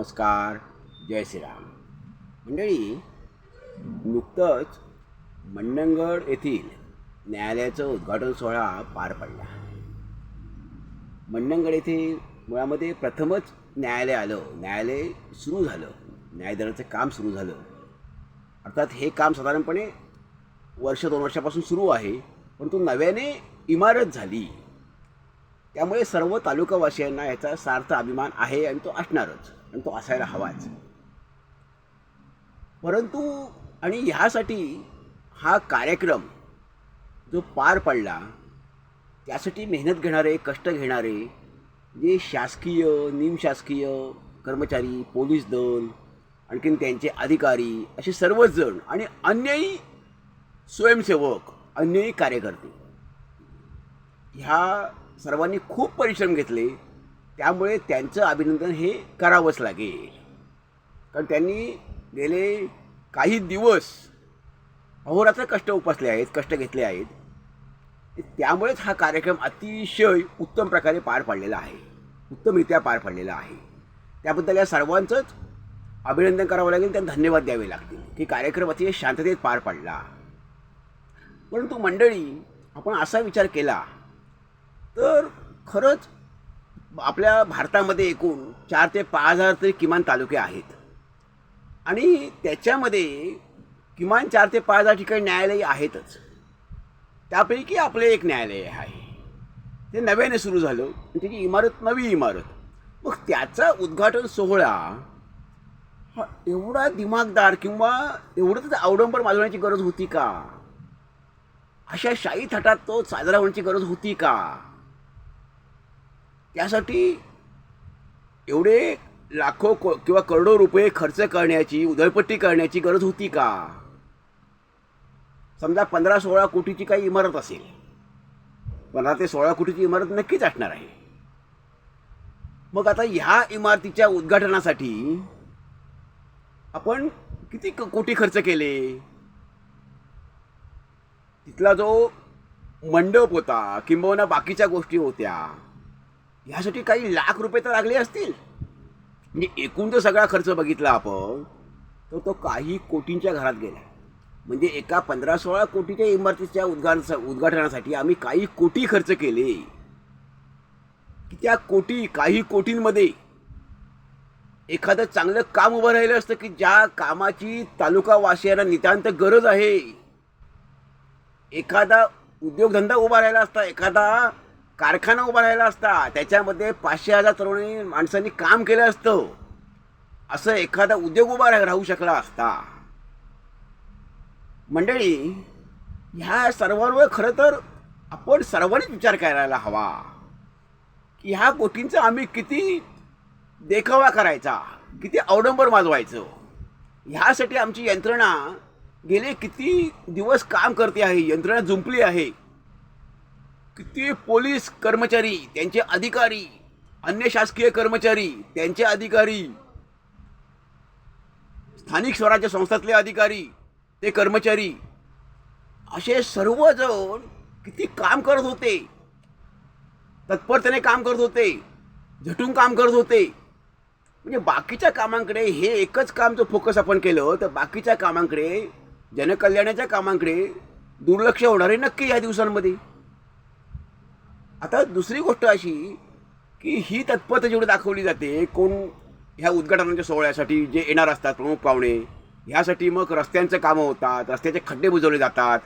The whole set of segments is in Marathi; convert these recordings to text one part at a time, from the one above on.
नमस्कार जय श्रीराम. मंडळी नुकतंच मंडणगड येथील न्यायालयाचं उद्घाटन सोहळा पार पडला. मंडणगड येथे मुळामध्ये प्रथमच न्यायालय आलं. न्यायालय सुरू झालं. न्यायदलाचं काम सुरू झालं. अर्थात हे काम साधारणपणे वर्ष दोन वर्षापासून सुरू आहे परंतु नव्याने इमारत झाली. त्यामुळे सर्व तालुकावासियांना याचा सार्थ अभिमान आहे आणि तो असणारच. आणि तो असायला हवाच परंतु आणि ह्यासाठी हा कार्यक्रम जो पार पडला त्यासाठी मेहनत घेणारे कष्ट घेणारे जे शासकीय निमशासकीय कर्मचारी पोलीस दल आणखीन त्यांचे अधिकारी असे सर्वच जण आणि अन्यही स्वयंसेवक अन्यही कार्यकर्ते ह्या सर्वांनी खूप परिश्रम घेतले. त्यामुळे त्यांचं अभिनंदन हे करावंच लागेल. कारण त्यांनी गेले काही दिवस अहोरात्र कष्ट उपसले आहेत कष्ट घेतले आहेत. त्यामुळेच हा कार्यक्रम अतिशय उत्तम प्रकारे पार पडलेला आहे. उत्तमरित्या पार पडलेला आहे. त्याबद्दल या सर्वांचंच अभिनंदन करावं लागेल त्यांना धन्यवाद द्यावे लागतील की कार्यक्रम अतिशय शांततेत पार पडला. परंतु मंडळी आपण असा विचार केला तर खरंच आपल्या भारतामध्ये एकूण चार ते पाच हजार तरी किमान तालुके आहेत. आणि त्याच्यामध्ये किमान चार ते पाच हजार ठिकाणी न्यायालय आहेतच. त्यापैकी आपलं एक न्यायालय आहे. ते नव्याने सुरू झालं. त्याची इमारत नवी इमारत. मग त्याचा उद्घाटन सोहळा हा एवढा दिमागदार किंवा एवढं त्याचं अवडंबर माजवण्याची गरज होती का? अशा शाही थाटात तो साजरा होण्याची गरज होती का? त्यासाठी एवढे लाखो को किंवा करोडो रुपये खर्च करण्याची उधळपट्टी करण्याची गरज होती का? समजा पंधरा सोळा कोटीची काही इमारत असेल. पंधरा ते सोळा कोटीची इमारत नक्कीच असणार आहे. मग आता ह्या इमारतीच्या उद्घाटनासाठी आपण किती कोटी खर्च केले? तिथला जो मंडप होता किंबहुना बाकीच्या गोष्टी होत्या. ह्यासाठी काही लाख रुपये तर लागले असतील. म्हणजे एकूण जर सगळा खर्च बघितला आपण तर तो काही कोटींच्या घरात गेला. म्हणजे एका पंधरा सोळा कोटीच्या इमारतीच्या उद्घाटन उद्घाटनासाठी आम्ही काही कोटी खर्च केले. की त्या कोटी काही कोटींमध्ये एखादं चांगलं काम उभं राहिलं असतं की ज्या कामाची तालुकावासियांना नितांत गरज आहे. एखादा उद्योगधंदा उभा राहिला असता एखादा कारखाना उभा राहिला असता त्याच्यामध्ये पाचशे हजार तरुणी माणसांनी काम केलं असतं. असं एखादा उद्योग उभा राह- राहू शकला असता. मंडळी ह्या सर्वांवर खरं तर आपण सर्वांनीच विचार करायला हवा. की ह्या गोष्टींचा आम्ही किती देखावा करायचा किती अवडंबर माजवायचं. ह्यासाठी आमची यंत्रणा गेले किती दिवस काम करते आहे यंत्रणा जुंपली आहे. किती पोलीस कर्मचारी त्यांचे अधिकारी अन्य शासकीय कर्मचारी त्यांचे अधिकारी स्थानिक स्वराज्य संस्थातले अधिकारी ते कर्मचारी असे सर्वजण किती काम करत होते. तत्परतेने काम करत होते झटून काम करत होते. म्हणजे बाकीच्या कामांकडे हे एकच काम जर फोकस आपण केलं तर बाकीच्या कामांकडे जनकल्याणाच्या कामांकडे दुर्लक्ष होणार आहे नक्की या दिवसांमध्ये. आता दुसरी गोष्ट अशी की ही तत्परता जेवढी दाखवली जाते कोण ह्या उद्घाटनाच्या सोहळ्यासाठी जे येणार असतात प्रमुख पाहुणे ह्यासाठी मग रस्त्यांचं कामं होतात रस्त्याचे खड्डे बुजवले जातात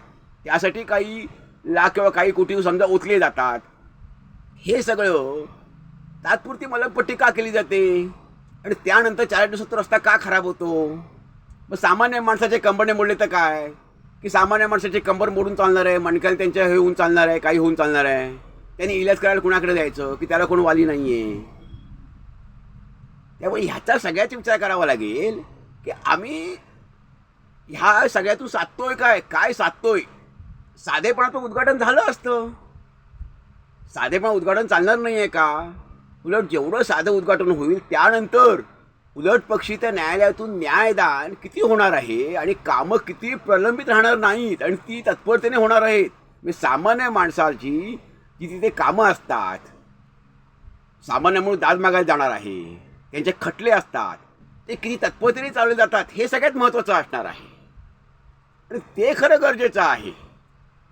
त्यासाठी काही लाख किंवा काही कोटी समजा ओतले जातात. हे सगळं तात्पुरती मलमपट्टी का केली जाते? आणि त्यानंतर चार दिवसात तो रस्ता का खराब होतो? मग सामान्य माणसाचे कंबरने मोडले तर काय? की सामान्य माणसाचे कंबर मोडून चालणार आहे मणक्याला त्यांच्या हे होऊन चालणार आहे काही होऊन चालणार आहे? त्यांनी इलाज करायला कुणाकडे जायचं? की त्याला कोण वाली नाही आहे त्यामुळे ह्याचा सगळ्याचा विचार करावा लागेल की आम्ही ह्या सगळ्यातून साधतोय काय? काय साधतोय? साधेपणाचं उद्घाटन झालं असतं. साधेपणा उद्घाटन चालणार नाही आहे का? उलट जेवढं साधं उद्घाटन होईल त्यानंतर उलट पक्षी त्या न्यायालयातून न्यायदान किती होणार आहे आणि कामं किती प्रलंबित राहणार नाहीत आणि ती तत्परतेने होणार आहेत. म्हणजे सामान्य माणसाची की तिथे कामं असतात. सामान्य म्हणून दाद मागायला जाणार आहे. त्यांचे खटले असतात. ते किती तत्परतेने चालले जातात हे सगळ्यात महत्त्वाचं असणार आहे. आणि ते खरं गरजेचं आहे.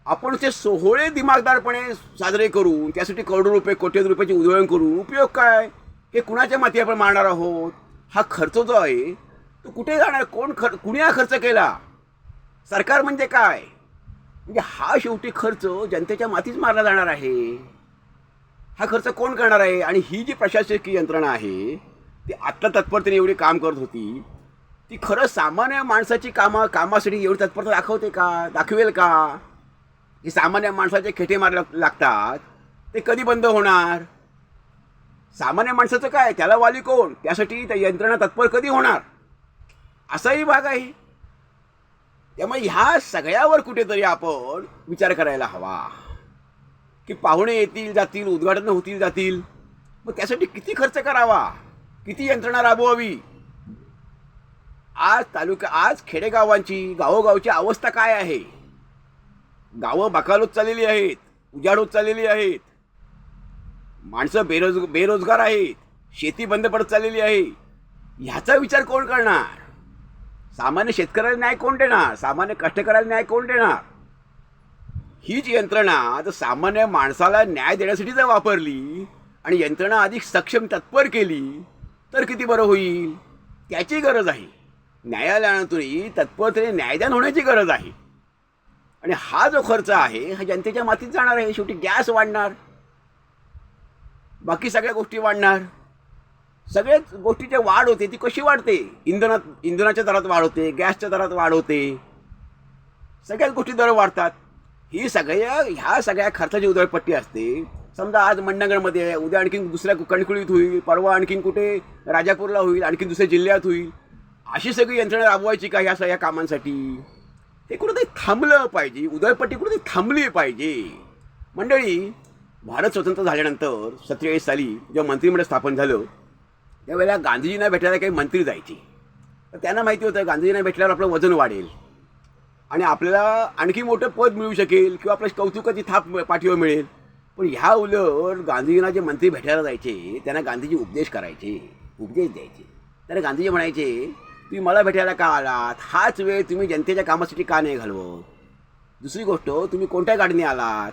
आपण ते सोहळे दिमागदारपणे साजरे करून त्यासाठी करोडो रुपये कोटी रुपयाची उधळण करून उपयोग काय? हे कुणाच्या माती आपण मारणार आहोत? हा खर्च जो आहे तो कुठे जाणार? कोण खर कुणी हा खर्च केला? सरकार म्हणजे काय? म्हणजे हा शेवटी खर्च जनतेच्या मातीच मारला जाणार आहे. हा खर्च कोण करणार आहे? आणि ही जी प्रशासकीय यंत्रणा आहे ती आत्ता तत्परतेने एवढी काम करत होती ती खरं सामान्य माणसाची कामं कामासाठी एवढी तत्परता दाखवते का? दाखवेल का? हे सामान्य माणसाचे खेटे मार लागतात ते कधी बंद होणार? सामान्य माणसाचं काय? त्याला वाली कोण? त्यासाठी त्या यंत्रणा तत्पर कधी होणार? असाही भाग आहे. त्यामुळे ह्या सगळ्यावर कुठेतरी आपण विचार करायला हवा. की पाहुणे येतील जातील उद्घाटनं होतील जातील. मग त्यासाठी किती खर्च करावा? किती यंत्रणा राबवावी? आज तालुका आज खेडेगावांची गावोगावची अवस्था काय आहे? गावं बकाल होत चाललेली आहेत उजाड होत चाललेली आहेत. माणसं बेरोज बेरोजगार आहेत शेती बंद पडत चाललेली आहे. ह्याचा विचार कोण करणार? सामान्य शेतकऱ्याला न्याय कोण देणार? सामान्य कष्टकऱ्याला न्याय कोण देणार? हीच यंत्रणा जर सामान्य माणसाला न्याय देण्यासाठी जर वापरली आणि यंत्रणा अधिक सक्षम तत्पर केली तर किती बरं होईल? त्याची गरज आहे. न्यायालयातूनही तत्परतेने न्यायदान होण्याची गरज आहे. आणि हा जो खर्च आहे हा जनतेच्या मातीत जाणार आहे. शेवटी गॅस वाढणार. बाकी सगळ्या गोष्टी वाढणार. सगळ्याच गोष्टीची वाढ होते ती कशी वाढते? इंधनात इंधनाच्या दरात वाढ होते गॅसच्या दरात वाढ होते. सगळ्याच गोष्टी दर वाढतात. ही सगळ्या ह्या सगळ्या खर्चाची उधळपट्टी असते. समजा आज मंडणगडमध्ये आहे उद्या आणखीन दुसऱ्या कणकुळीत होईल परवा आणखीन कुठे राजापूरला होईल आणखीन दुसऱ्या जिल्ह्यात होईल. अशी सगळी यंत्रणा राबवायची का ह्या सगळ्या कामांसाठी? हे कुठेतरी थांबलं पाहिजे. उधळपट्टी कुठेतरी थांबली पाहिजे. मंडळी भारत स्वतंत्र झाल्यानंतर सत्तेचाळीस साली जेव्हा मंत्रिमंडळ स्थापन झालं त्यावेळेला गांधीजींना भेटायला काही मंत्री जायचे. तर त्यांना माहिती होतं गांधीजींना भेटल्यावर आपलं वजन वाढेल. आणि आपल्याला आणखी मोठं पद मिळू शकेल किंवा आपल्या कौतुकाची थाप पाठीवर मिळेल. पण ह्या उलट गांधीजींना जे मंत्री भेटायला जायचे त्यांना गांधीजी उपदेश करायचे उपदेश द्यायचे. तर गांधीजी म्हणायचे तुम्ही मला भेटायला का आलात? हाच वेळ तुम्ही जनतेच्या कामासाठी का नाही घालवत? दुसरी गोष्ट तुम्ही कोणत्या गाडीने आलात?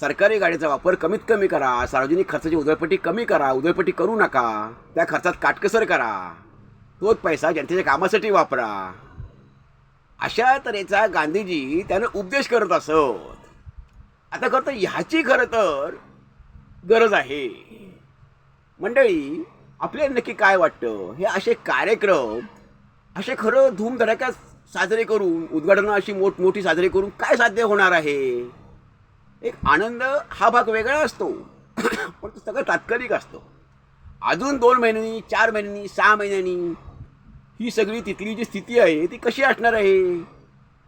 सरकारी गाडीचा वापर कमीत कमी करा. सार्वजनिक खर्चाची उधळपट्टी कमी करा. उधळपट्टी करू नका. त्या खर्चात काटकसर करा. तोच पैसा जनतेच्या कामासाठी वापरा. अशा तऱ्हेचा गांधीजी त्यानं उपदेश करत असत. आता खरं तर ह्याची खरं तर गरज आहे. मंडळी आपल्याला नक्की काय वाटतं? हे असे कार्यक्रम असे खरं धूमधडाक्यात साजरे करून उद्घाटनं अशी मोठमोठी साजरे करून काय साध्य होणार आहे? एक आनंद हा भाग वेगळा असतो. पण तो सगळं तात्कालिक असतो. अजून दोन महिन्यांनी चार महिन्यांनी सहा महिन्यांनी ही सगळी तिथली जी स्थिती आहे ती कशी असणार आहे?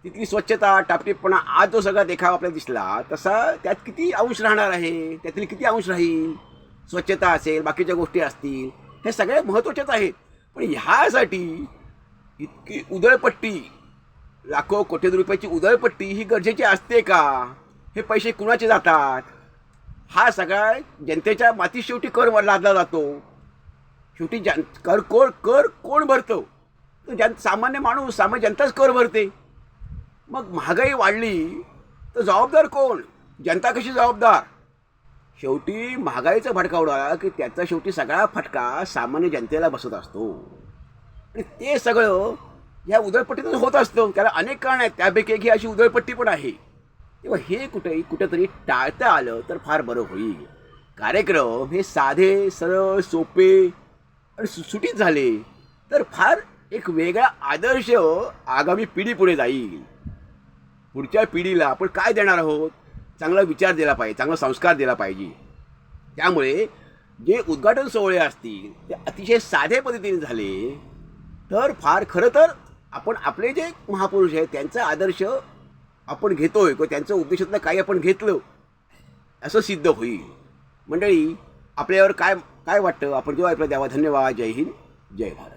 तिथली स्वच्छता टापटीपणा आज जो सगळा देखावा आपल्याला दिसला तसा त्यात किती अंश राहणार आहे? त्यातील किती अंश राहील? स्वच्छता असेल बाकीच्या गोष्टी असतील हे सगळे महत्त्वाचेच आहेत. पण ह्यासाठी इतकी उदळपट्टी लाखो कोटी रुपयाची उधळपट्टी ही गरजेची असते का? हे पैसे कुणाचे जातात? हा सगळा जनतेच्या माती शेवटी कर लादला जातो. शेवटी जन कर कोण कर कोण भरतो? तर जन सामान्य माणूस सामान्य जनताच कर भरते. मग महागाई वाढली तर जबाबदार कोण? जनता कशी जबाबदार? शेवटी महागाईचा फटका उडाला की त्याचा शेवटी सगळा फटका सामान्य जनतेला बसत असतो. आणि ते सगळं ह्या उधळपट्टीतच होत असतं. त्याला अनेक कारण आहेत. त्यापैकी एक ही अशी उधळपट्टी पण आहे. तेव्हा हे कुठेही कुठेतरी टाळता आलं तर फार बरं होईल. कार्यक्रम हे साधे सरळ सोपे आणि सुटसुटीत झाले तर फार एक वेगळा आदर्श आगामी पिढी पुढे जाईल. पुढच्या पिढीला आपण काय देणार आहोत? चांगला विचार दिला पाहिजे चांगला संस्कार दिला पाहिजे. त्यामुळे जे उद्घाटन सोहळे असतील ते अतिशय साधे पद्धतीने झाले तर फार खरं तर आपण आपले जे महापुरुष आहेत त्यांचा आदर्श आपण घेतोय किंवा त्यांचं उपदेशातलं काही आपण घेतलं असं सिद्ध होईल. मंडळी आपल्यावर काय काय वाटतं? आपण जेव्हा आपल्या द्यावा धन्यवाद. जय हिंद जय भारत.